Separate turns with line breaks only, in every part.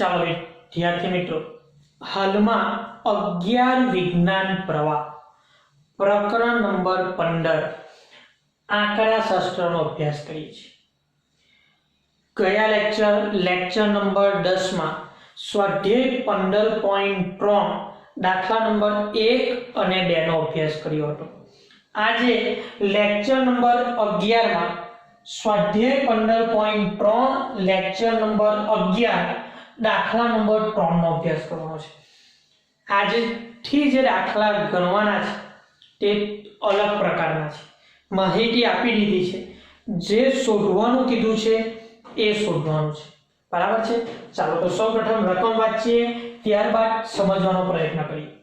ચાલો વિદ્યાર્થી મિત્રો, હાલમાં અગિયાર વિજ્ઞાન પ્રવાહ, પ્રકરણ નંબર પંદર, આંકડા શાસ્ત્રનો અભ્યાસ કરીએ છીએ. ગયા લેક્ચર લેક્ચર નંબર દસમાં સ્વાધ્યાય પંદર પોઈન્ટ ત્રણ, દાખલા નંબર એક અને બેનો અભ્યાસ કર્યો હતો. આજે લેક્ચર નંબર અગિયારમાં સ્વાધ્યાય પંદર પોઈન્ટ ત્રણ, લેક્ચર નંબર અગિયાર દાખલા નંબર ત્રણનો અભ્યાસ કરવાનો છે. આજથી જે દાખલા ગણવાના છે, તે અલગ પ્રકારના છે. માહિતી આપી દીધી છે. જે શોધવાનું કીધું છે, એ શોધવાનું છે. બરાબર છે? ચાલો તો સૌપ્રથમ રકમ વાંચીએ, ત્યારબાદ સમજવાનો પ્રયત્ન કરીએ.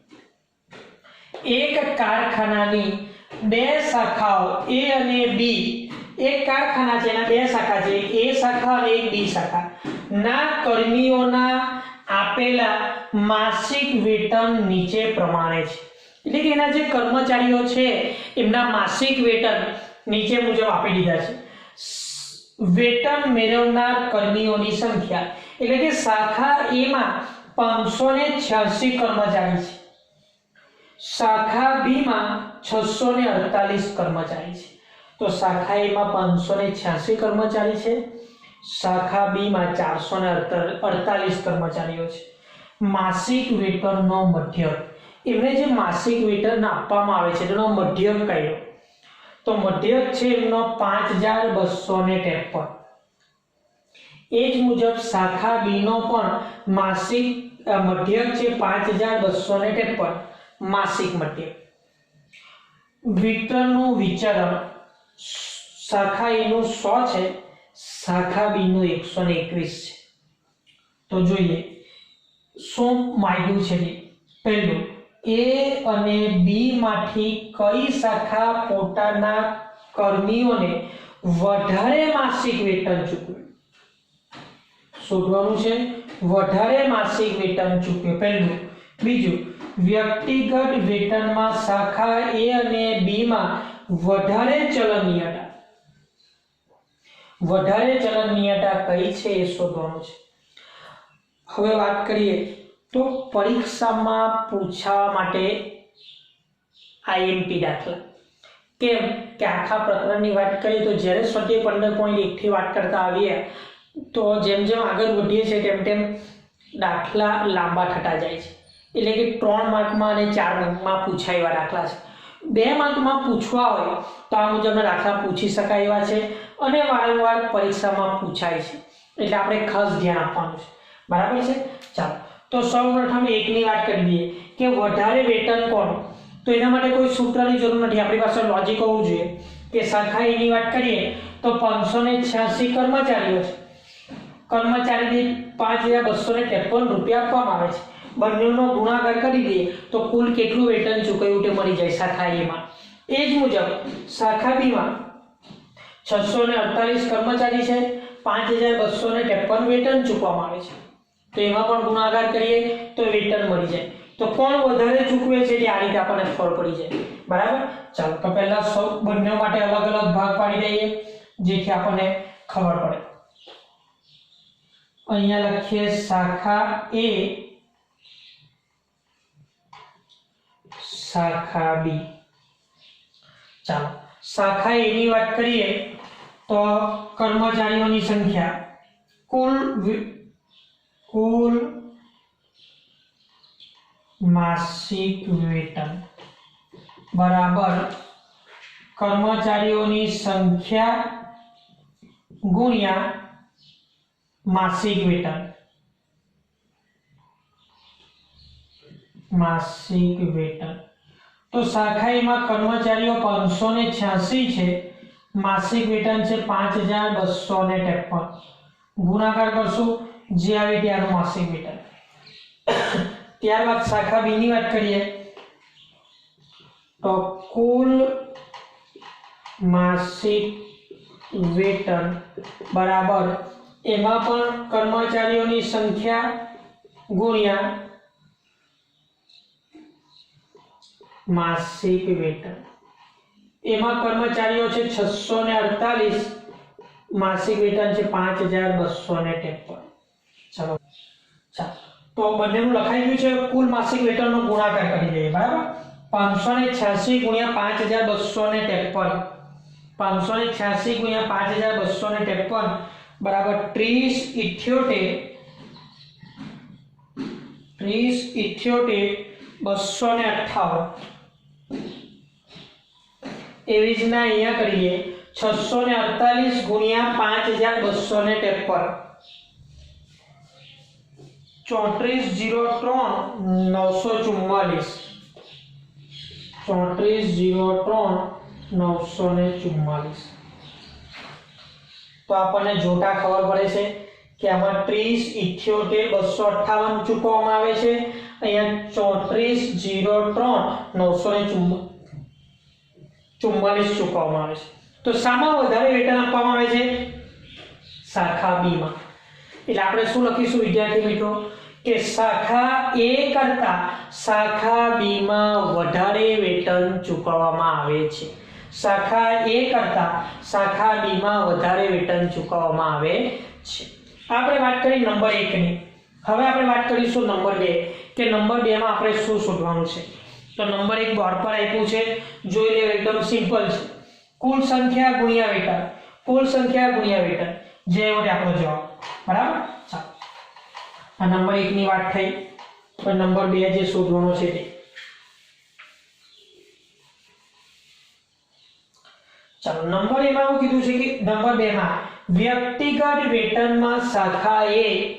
એક કારખાનાની બે શાખાઓ, એ અને બી. એક કારખાના છે, એના બે શાખા છે. એ શાખા અને એક બી શાખા. ના કર્મીઓના આપેલા માસિક વેતન નીચે પ્રમાણે છે. એટલે કે એના જે કર્મચારીઓ છે, એમના માસિક વેતન નીચે મુજબ આપી દીધા છે. વેતન મેળવનાર કર્મીઓની સંખ્યા, એટલે કે શાખા એમાં પાંચસો ને છ્યાસી કર્મચારી છે. શાખા બીમાં છસો ને અડતાલીસ કર્મચારી છે. તો શાખા એમાં પાંચસો ને છ્યાસી કર્મચારી છે. શાખા બીમાં ચારસો ને અડતાલીસ કર્મચારીઓ છે. માસિક વેતનનો મધ્યક. એમને જે માસિક વેતન આપવામાં આવે છે, તેનો મધ્યક કયો? તો મધ્યક છે એમનો પાંચ હજાર બસો ને ત્રેપન. એ જ મુજબ શાખા બી નો પણ માસિક મધ્યક છે પાંચ હજાર બસો ને ત્રેપન. માસિક મધ્યક. વિતરણનું વિચરણ શાખા એનું સો છે શાખા બી નું એકસો ને એકવીસ છે. તો જોઈએ, શું માંગ્યું છે? પહેલું, એ અને બી માંથી કઈ શાખા પોતાના કર્મીઓને વધારે માસિક વેતન ચૂકવે? શોધવાનું છે, વધારે માસિક વેતન ચૂકવે. પહેલું. બીજું, વ્યક્તિગત વેતનમાં શાખા એ અને બી માં વધારે ચલનીયતા. વધારે ચલનીયતા કઈ છે એ શોધવાનું છે. હવે વાત કરીએ તો પરીક્ષામાં પૂછવા માટે આઈએમપી દાખલા. કેમ? કે આખા પ્રકરણની વાત કરીએ તો જ્યારે સ્વતે પંદર પોઈન્ટ એકથી વાત કરતા આવીએ, તો જેમ જેમ આગળ વધીએ છીએ તેમ તેમ દાખલા લાંબા થતા જાય છે. એટલે કે ત્રણ માર્કમાં અને ચાર માર્કમાં પૂછાય એવા દાખલા છે. બે માર્કમાં પૂછવા હોય તો આ મુજબના દાખલા પૂછી શકાય એવા છે અને વારંવાર પરીક્ષામાં પૂછાય છે. એટલે આપણે ખાસ ધ્યાન આપવાનું છે. બરાબર છે? ચાલો. તો સૌપ્રથમ એકની વાત કરી દઈએ કે વધારે વેતન કોણ તો એના માટે કોઈ સૂત્રની જરૂર નથી. આપણી પાસે લોજિક હોવું જોઈએ. કે સરખાઈની વાત કરીએ તો પાંચસો ને છ્યાસી કર્મચારીઓ છે. કર્મચારી દીઠ પાંચ હજાર બસો ને ત્રેપન રૂપિયા આપવામાં આવે છે. બંનેનો ગુણાકાર કરી દઈએ તો કુલ કેટલું વેતન ચૂકવ્યું તે મળી જાય શાખા એમાં એ જ મુજબ શાખા બીમાં છસો ને અડતાલીસ કર્મચારી છે, પાંચ હજાર બસો ને ત્રેપન વેતન ચૂકવવામાં આવે છે. તો એમાં પણ ગુણાકાર કરીએ તો વેતન મળી જાય. તો કોણ વધારે ચૂકવે છે તે આ રીતે આપણને ખબર પડી જાય. બરાબર? ચાલો, તો પહેલા સૌ બંને માટે અલગ અલગ ભાગ પાડી દઈએ, જેથી આપણને ખબર પડે. અહીંયા લખીએ, શાખા એ શાખા બી ચાલો શાખા એ ની વાત કરીએ તો કર્મચારીઓની સંખ્યા કુલ વિ- કુલ માસિક વેતન બરાબર કર્મચારીઓની સંખ્યા ગુણ્યા માસિક વેતન માસિક વેતન તો શાખાઈમાં કર્મચારીઓ પાંચસો ને છ્યાસી છે, માસિક વેતન છે પાંચ હજાર બસો ને ત્રેપન. ગુણાકાર કરશું, જે આવે ત્યારનું માસિક વેતન. ત્યારબાદ શાખા બીની વાત કરીએ, તો કુલ માસિક વેતન બરાબર એમાં પણ કર્મચારીઓની સંખ્યા ગુણ્યા માસિક વેતન એમાં કર્મચારીઓ છે છસો ને અડતાલીસ માસિક વેતન છે પાંચ હજાર બસો ને ત્રેપન. ચલો. તો બંનેનું લખાઈ ગયું છે, કુલ માસિક વેતનનો ગુણાકાર કરી દઈએ બરાબર? પાંચસો ને છ્યાસી ગુણ્યા પાંચ હજાર બસો ને ત્રેપન. પાંચસો ને છ્યાસી ગુણ્યા પાંચ હજાર બસો ને ત્રેપન, બરાબર ત્રીસ ઇઠ્યોતેર. ત્રીસ ઇઠ્યોતેર બસો ને અઠ્ઠાવન. એવી રીતના અહીંયા કરીએ. છસો ને અડતાલીસ ગુણ્યા પાંચ હજાર બસો ને ત્રેપન. ચોત્રીસ જીરો ત્રણ નવસો ચુમ્માલીસ. ચોત્રીસ જીરો ત્રણ નવસો ને ચુમ્માલીસ. તો આપણને જોતા ખબર પડે છે કે આમાં ત્રીસ ઇઠ્યોતેર બસો અઠ્ઠાવન ચૂકવવામાં આવે છે. અહીંયા ચોત્રીસ જીરો ત્રણ નવસો ને ચુમ્મા ચુમ્માલીસ ચૂકવવામાં આવે છે. તો શામાં વધારે રિટર્ન આપવામાં આવે છે? શાખા બીમાં. એટલે આપણે શું લખીશું, વિદ્યાર્થી મિત્રો? કે શાખા એ કરતા શાખા બીમાં વધારે વેતન ચૂકવવામાં આવે છે. શાખા એ કરતા શાખા બીમાં વધારે વેતન ચૂકવવામાં આવે છે. આપણે વાત કરી નંબર એકની. હવે આપણે વાત કરીશું નંબર બે, કે નંબર બેમાં આપણે શું શોધવાનું છે? તો નંબર એક બોર્ડ પર આપ્યું છે. જોઈ લે એકદમ સિમ્પલ છે. કુલ સંખ્યા ગુણ્યા વેતન. કુલ સંખ્યા ગુણ્યા વેતન. જે વડે આપણો જવાબ. બરાબર? ચાલો. આ નંબર એકની વાત થઈ. તો નંબર બે જે શોધવાનો છે તે. ચાલો, નંબર એમાં એવું કીધું છે કે નંબર બે માં વ્યક્તિગત વેતનમાં શાખા એ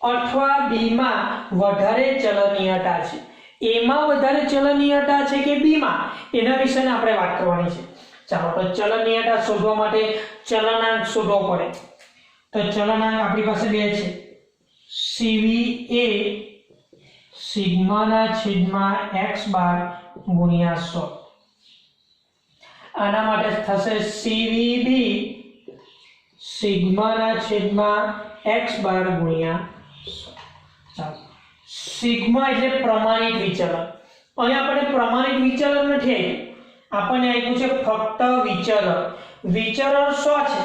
અથવા બીમાં વધારે ચલનીયતા છે. એમાં વધારે ચલનીયતા છે કે બીમાં? એના વિશે આપણે વાત કરવાની છે. ચાલો, તો ચલનીયતા શોધવા માટે ચલનાંક શોધવો પડે. તો ચલનાંક આપણી પાસે બે છે. સીવી એ સિગ્માના છેદમાં એક્સ બાર ગુણ્યા સો. આના માટે થશે સીવી બી સિગ્માના છેદમાં એક્સ બાર ગુણ્યા સો. ચાલો. સિગ્મા એટલે પ્રમાણિત વિચલન. અહીં આપણે પ્રમાણિત વિચલન નથી આપણને આપ્યું છે ફક્ત વિચલન. વિચલન શું છે?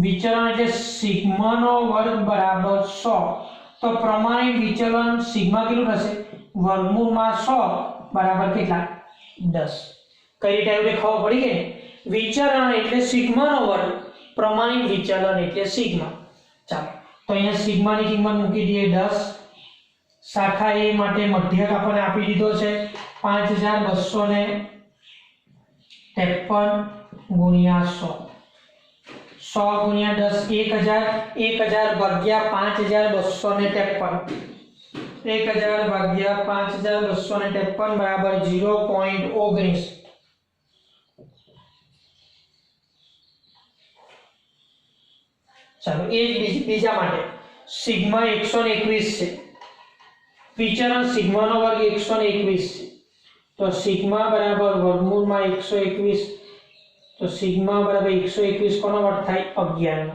વિચલન એટલે સિગ્માનો વર્ગ બરાબર સો. તો પ્રમાણિત વિચલન સિગ્મા કેટલું થશે? વર્ગમૂળમાં સો બરાબર કેટલા? દસ. કઈ રીતે આવ્યું ખબર પડી ગઈ ને? વિચલન એટલે સિગ્માનો વર્ગ. પ્રમાણિત વિચલન એટલે સિગ્મા. ચાલો. તો અહીંયા સિગ્માની કિંમત મૂકી દઈએ દસ. શાખા એ માટે મધ્યક આપણને આપી દીધો છે. પાંચ હજાર બસો ને ત્રેપન ગુણ્યા સો. સો ગુણ્યા દસ, એક હજાર એક હજાર ભાગ્યા પાંચ હજાર બસો ને ત્રેપન. એક હજાર ભાગ્યા પાંચ હજાર બસો ને ત્રેપન બરાબર ઝીરો પોઈન્ટ ઓગણીસ. ચાલો, એ જ બીજા માટે. સિગ્મા એકસો ને એકવીસ છે. વિચરણ સિગ્માનો વર્ગ 121 છે. તો સિગ્મા બરાબર વર્મૂળમાં એકસો એકવીસ, તો સિગ્મા બરાબર 121 કોનો વર્ગ થાય? 11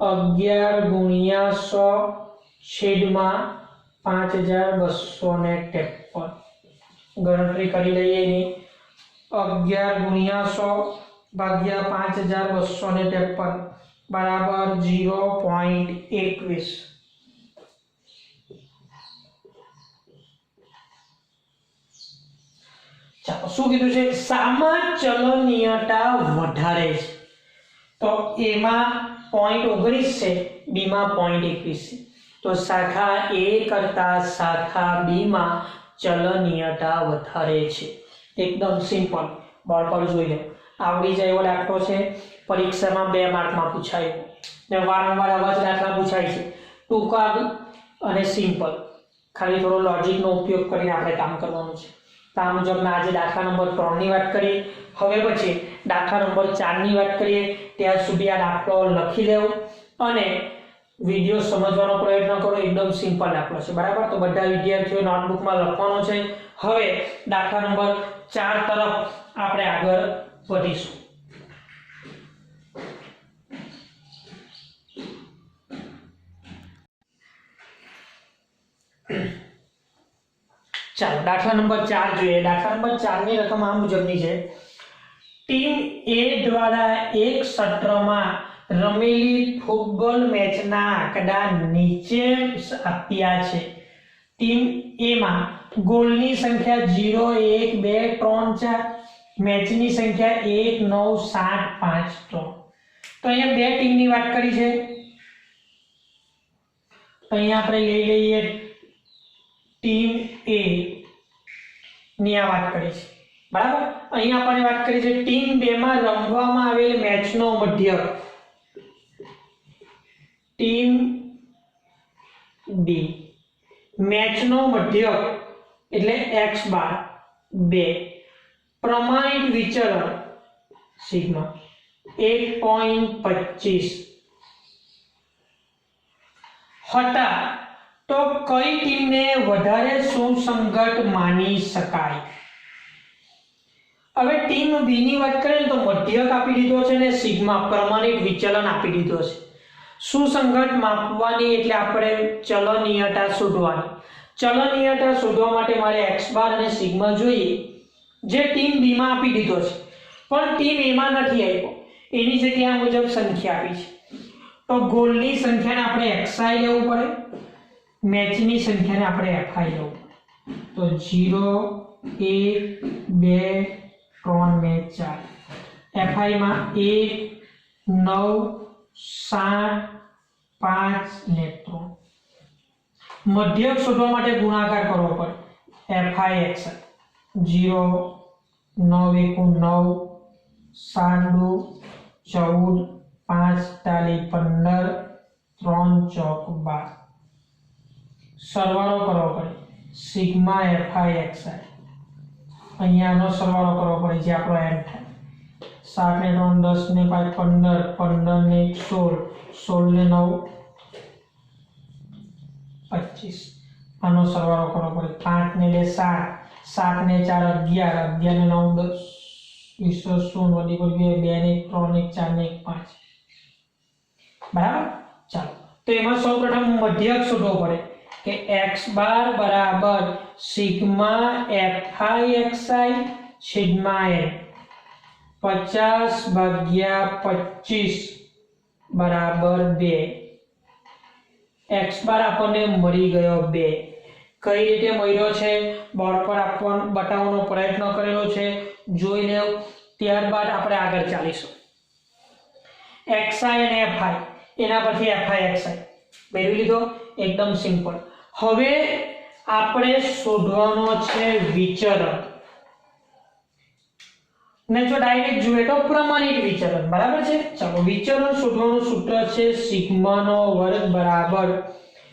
11 ગુણ્યા 100 છેદમાં 5253 ગણતરી કરી લઈએ એની. 11 ગુણ્યા 100 ભાગ્યા 5253 બરાબર 0.21 ચાલો શું કીધું છે સામા ચલનીયતા વધારે છે. તો એમાં પોઈન્ટ ઓગણીસ છે, બીમાં પોઈન્ટ એકવીસ છે. તો શાખા એ કરતા શાખા બીમાં ચલનીયતા વધારે છે. એકદમ સિમ્પલ બોર્ડ પર જોઈ લો. આવડી જાય એવો દાખલો છે. પરીક્ષામાં બે માર્કમાં પૂછાય. ને વારંવાર આવા જ દાખલા પૂછાય છે. ટૂંકા અને સિમ્પલ ખાલી થોડો લોજિકનો ઉપયોગ કરીને આપણે કામ કરવાનું છે. તો આ મુજબના આજે દાખલા નંબર ત્રણની વાત કરીએ. હવે પછી દાખલા નંબર ચારની વાત કરીએ. ત્યાં સુધી આ દાખલો લખી લેવો અને વીડિયો સમજવાનો પ્રયત્ન કરો. એકદમ સિમ્પલ દાખલો છે. બરાબર? તો બધા વિદ્યાર્થીઓ નોટબુકમાં લખવાનો છે. હવે દાખલા નંબર ચાર તરફ આપણે આગળ વધીશું. ચાલો, દાખલા નંબર ચાર જોઈએ. દાખલા નંબર ચારની રકમ આ મુજબની છે. ટીમ એ દ્વારા એક સત્રમાં રમેલી ફૂટબોલ મેચના આંકડા નીચે આપ્યા છે. ટીમ એમાં ગોલની સંખ્યા ઝીરો એક, બે, ત્રણ, ચાર. મેચની સંખ્યા એક, નવ, સાત, પાંચ, ત્રણ. તો અહીંયા બે ટીમની વાત કરી છે. અહીંયા આપણે લઈ લઈએ. ટીમ એ ની આ વાત કરી છે બરાબર? અહીંયા આપણે વાત કરી છે ટીમ બે માં રમવામાં આવેલ મેચનો મધ્યક ટીમ બી. મેચનો મધ્યક એટલે એક્સ બાર, બે. પ્રમાણિત વિચલન સિગ્મા એક પોઈન્ટ પચીસ. હતા. તો કઈ ટીમને વધારે સુસંગત માની શકાય? હવે ટીમ બી ની વાત કરીએ તો મધ્યક આપી દીધો છે ને સિગ્મા પ્રમાણિત વિચલન આપી દીધો છે. સુસંગત માપવાની એટલે આપણે ચલનીયતા શોધવાની. ચલનીયતા શોધવા માટે મારે એક્સ બાર અને સિગ્મા જોઈએ, જે ટીમ બીમાં આપી દીધો છે. પણ ટીમ એમાં નથી આપ્યો. એની જગ્યાએ આ મુજબ સંખ્યા આપી છે. તો ગોલની સંખ્યાને આપણે એક્સઆઈ લેવું પડે. મેચની સંખ્યાને આપણે એફઆઈ લઉં? તો જીરો એક, બે, ત્રણ, બે, ચાર. એફઆઈમાં એક, નવ, સાત, પાંચ ને ત્રણ. મધ્યક શોધવા માટે ગુણાકાર કરવો પડે. એફઆઈ એક્સ જીરો નવ, એકુ, નવ, સાત, દુ, ચૌદ, પાંચ તાલી પંદર, ત્રણ, ચોક, બાર. સરવાળો કરવો પડે. સિગ્મા એફઆઈ એક્સઆઈ અહીંયાનો સરવાળો કરવો પડે જે આપણો એમ થાય. સાત ને ત્રણ, દસ ને પાંચ, પંદર. પંદર ને સોળ. સોળ ને નવ, પચીસ. આનો સરવાળો કરવો પડે. પાંચ ને બે, સાત. સાત ને ચાર, અગિયાર. અગિયાર ને નવ, દસ. વીસો શૂન્ય વધી પર બે બે ને એક, ત્રણ એક, ચાર ને એક, પાંચ. બરાબર? ચાલો. તો એમાં સૌપ્રથમ મધ્યક શોધવો પડે. કે એક્સ બાર બરાબર sigma f i x i sigma એ પચાસ ભાગ્યા પચીસ બરાબર બે. એક્સ બાર આપણને મળી ગયો બે. કઈ રીતે મળ્યો છે? બોર્ડ પર આપવાનો બતાવવાનો પ્રયત્ન કરેલો છે. જોઈ લેવ ત્યારબાદ આપણે આગળ ચાલીશું. એક્સઆઈ અને એફઆઈ એના પરથી એફઆઈ એક્સઆઈ મેળવી લીધો? એકદમ સિમ્પલ. હવે આપણે શોધવાનો છે વિચરણ. ને જો ડાયરેક્ટ જોઈએ તો પ્રમાણિત વિચરણ, બરાબર છે? ચાલો વિચરણ શોધવાનું સૂત્ર છે સિગ્માનો વર્ગ બરાબર.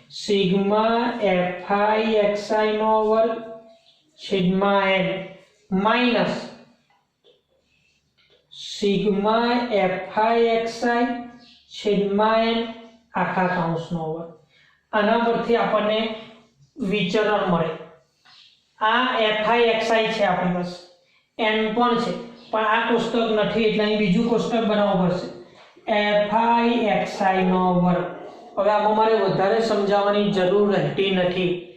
સિગ્મા એફઆઈ એક્સઆઈ નો વર્ગ sigma n minus sigma f i x i sigma n આખા કૌંસનો વર્ગ. આના પરથી આપણને વિચરણ મળે. આ એફઆઈ એક્સઆઈ છે આપણી પાસે. એન પણ છે. પણ આ કોષ્ટક નથી, એટલે અહીં બીજું કોષ્ટક બનાવવું પડશે. એફઆઈ એક્સઆઈ નો વર્ગ. હવે આમાં મારે વધારે સમજાવવાની જરૂર રહેતી નથી.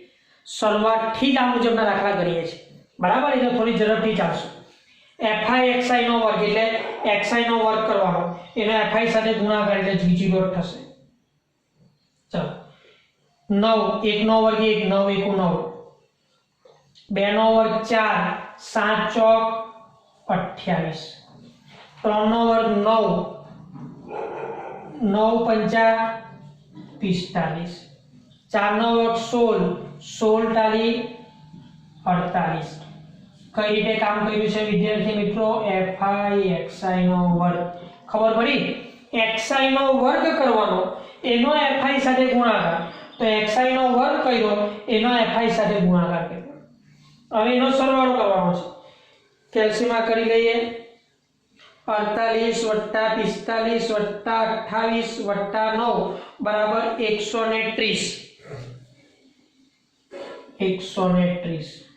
શરૂઆતથી જ આ મુજબના દાખલા કરીએ છીએ. બરાબર? એટલે થોડી ઝડપથી ચાલશે. એફઆઈ એક્સઆઈ નો વર્ગ એટલે એક્સઆઈ નો વર્ગ કરવાનો. એનો એફઆઈ સાથે ગુણાકાર એટલે જીજી વર્ગ થશે. ચાલો. નવ એકનો વર્ગ એક, નવ એકુ નવ. બે નો વર્ગ ચાર, સાત ચોક અઠ્યાવીસ. ત્રણ નો વર્ગ નવ નવ પંચા પિસ્તાલીસ. ચાર નો વર્ગ સોળ સોળ તાલી અડતાલીસ. કઈ રીતે કામ કર્યું છે વિદ્યાર્થી મિત્રો? એફઆઈ એક્સઆઈ નો વર્ગ. ખબર પડી? એક્સઆઈ નો વર્ગ કરવાનો. એનો એફઆઈ સાથે ગુણાકાર. તો xi નો વર્ગ કર્યો, એનો એફઆઈ સાથે ગુણાકાર કર્યો. હવે એનો સરવાળો કરવાનો છે. કેલ્સીમાં કરી લઈએ અડતાલીસ વત્તા પિસ્તાલીસ વત્તા અઠ્ઠાવીસ વત્તા નવ બરાબર એકસો ને ત્રીસ. એકસો ને ત્રીસ.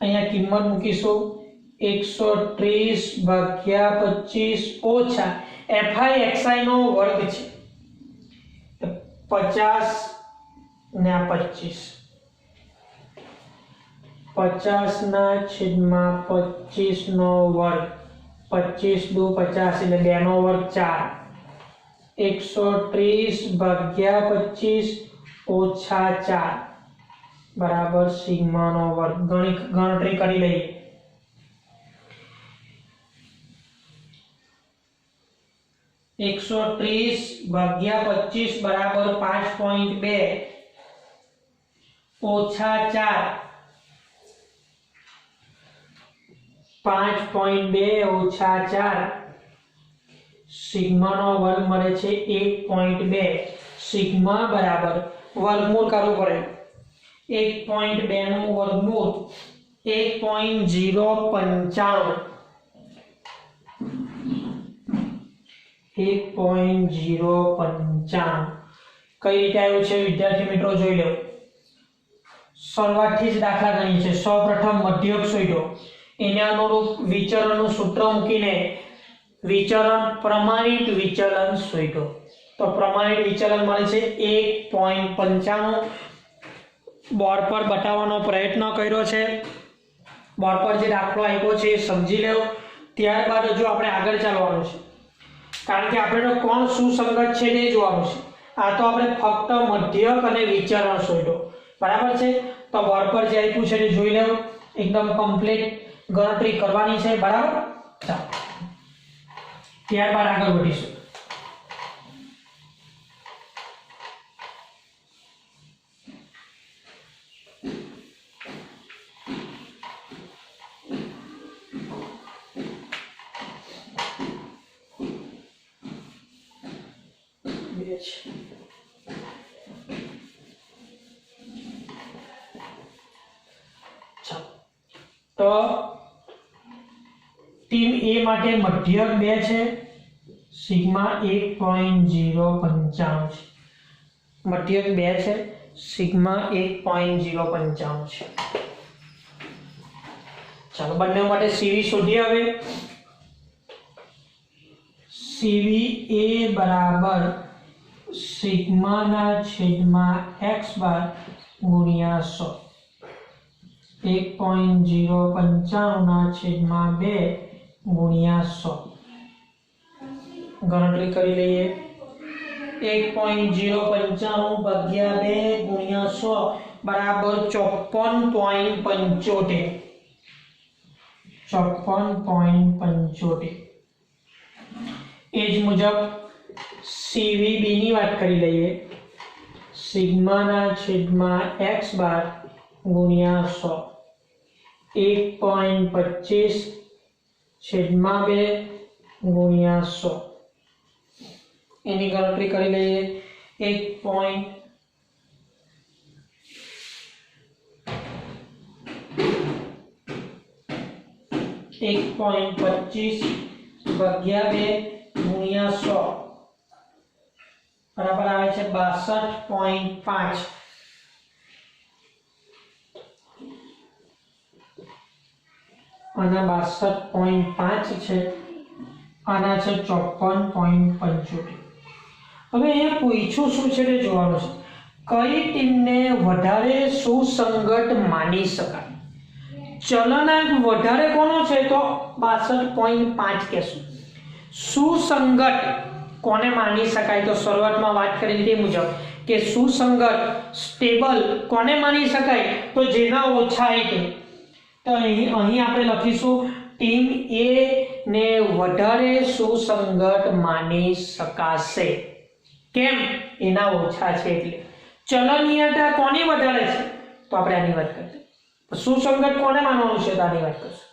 અહીંયા કિંમત મૂકીશું. એકસો ત્રીસ ભાગ્યા પચીસ ઓછા એફઆઈ એક્સઆઈ નો વર્ગ છે. પચાસ ને આ પચીસ. પચાસના છેદમાં પચીસનો વર્ગ. પચીસ દુ પચાસ એટલે બેનો વર્ગ ચાર. એકસો ત્રીસ ભાગ્યા પચીસ ઓછા ચાર. બરાબર સિગ્માનો વર્ગ. ગણી ગણતરી કરી લઈએ. એકસો ત્રીસ ભાગ્યા પચીસ બરાબર પાંચ પોઈન્ટ બે ઓછા ચાર પાંચ પોઈન્ટ બે ઓછા ચાર સિગ્માનો વર્ગ મળે છે એક પોઈન્ટ બે સિગ્મા બરાબર વર્ગમૂળ કરવું પડે એક પોઈન્ટ બે નું વર્ગમૂળ એક પોઈન્ટ જીરો પંચાણું એક પોઈન્ટ જીરો પંચાણું. કઈ રીતે આવ્યું છે? વિદ્યાર્થી મિત્રો જોઈ લો. શરૂઆતથી જ દાખલા ગણી છે. સૌપ્રથમ મધ્યક શોધ્યો એને અનુરૂપ વિચરણનું સૂત્ર મૂકીને વિચરણ પ્રમાણિત વિચલન શોધ્યો તો પ્રમાણિત વિચલન મળે છે એક પોઈન્ટ પંચાણું. બોર્ડ પર બતાવવાનો પ્રયત્ન કર્યો છે. બોર્ડ પર જે દાખલો આપ્યો છે એ સમજી લેવો ત્યારબાદ હજુ આપણે આગળ ચાલવાનું છે. કારણ કે આપણે કોણ સુસંગત છે તે જોવાનું છે. આ તો આપણે ફક્ત મધ્યક અને વિચરણ શોધ્યો. બરાબર છે? તો બોર્ડ પર જે આપ્યું છે તે જોઈ લેવું. એકદમ કમ્પ્લીટ ગણતરી કરવાની છે. બરાબર? ચાલો. ત્યારબાદ આગળ વધીશું. છે તો ટીમ એ માટે મધ્યક બે છે. સિગ્મા એક પોઈન્ટ જીરો પંચાણું છે. મધ્યક બે છે. સિગ્મા એક પોઈન્ટ ઝીરો પંચાણું છે. ચાલો, બંને માટે સીવી શોધીએ હવે. સીવી એ બરાબર સિગ્માના છેદમાં એક્સ બાર ગુણ્યા સો એક પોઈન્ટ જીરો પંચાણુંના છેદમાં બે ગુણ્યા સો ગણતરી કરી લઈએ એક પોઈન્ટ જીરો પંચાણું ભાગ્યા બે ગુણ્યા સો બરાબર ચોપન પોઈન્ટ પંચોતેર ચોપન પોઈન્ટ પંચોતેર એ જ મુજબ સીવીબી ની વાત કરી લઈએ. સિગ્માના છેદમાં એક્સ બાર ગુણ્યા સો. એક પોઈન્ટ પચીસ છેદમાં બે ગુણ્યા સો. એની ગણતરી કરી લઈએ. એક પોઈન્ટ એક પોઈન્ટ પચીસ ભાગ્યા બે ગુણ્યા સો. બરાબર આવે છે બાસઠ પોઈન્ટ પાંચ. આના બાસઠ પોઈન્ટ પાંચ છે, આના છે ચોપન પોઈન્ટ પંચોતેર. હવે અહીંયા પૂછ્યું શું છે તે જોવાનું છે. કઈ ટીમને વધારે સુસંગત માની શકાય? ચલનાંક વધારે કોનો છે તો બાસઠ પોઈન્ટ પાંચ કહેશું. સુસંગત કોને માની શકાય? તો શરૂઆતમાં વાત કરી તે મુજબ કે સુસંગત, સ્ટેબલ કોને માની શકાય? તો જેના ઓછા એટલે તો અહીં અહીં આપણે લખીશું, ટીમ એ ને વધારે સુસંગત માની શકાશે. કેમ? એના ઓછા છે એટલે. ચલનીયતા કોની વધારે છે? તો આપણે આની વાત કરીએ સુસંગત કોને માનવાનું છે? તો આની વાત કરશું.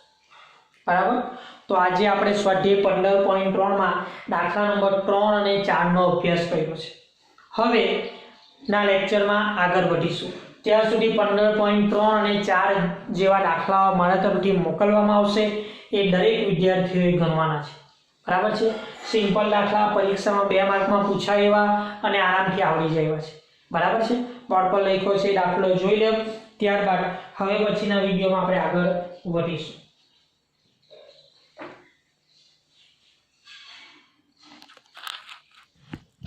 બરાબર? તો આજે આપણે સ્વાધ્યાય પંદર પોઈન્ટ ત્રણમાં દાખલા નંબર ત્રણ અને ચારનો અભ્યાસ કર્યો છે. હવે ના લેક્ચરમાં આગળ વધીશું. ત્યાં સુધી પંદર પોઈન્ટ ત્રણ અને ચાર જેવા દાખલાઓ મારા તરફથી મોકલવામાં આવશે. એ દરેક વિદ્યાર્થીઓએ ગણવાના છે. બરાબર છે? સિમ્પલ દાખલા, પરીક્ષામાં બે માર્કમાં પૂછાય એવા અને આરામથી આવડી જાય છે. બરાબર છે? બોર્ડ પર લખ્યો છે, દાખલો જોઈ લે. ત્યારબાદ હવે પછીના વિડીયોમાં આપણે આગળ વધીશું.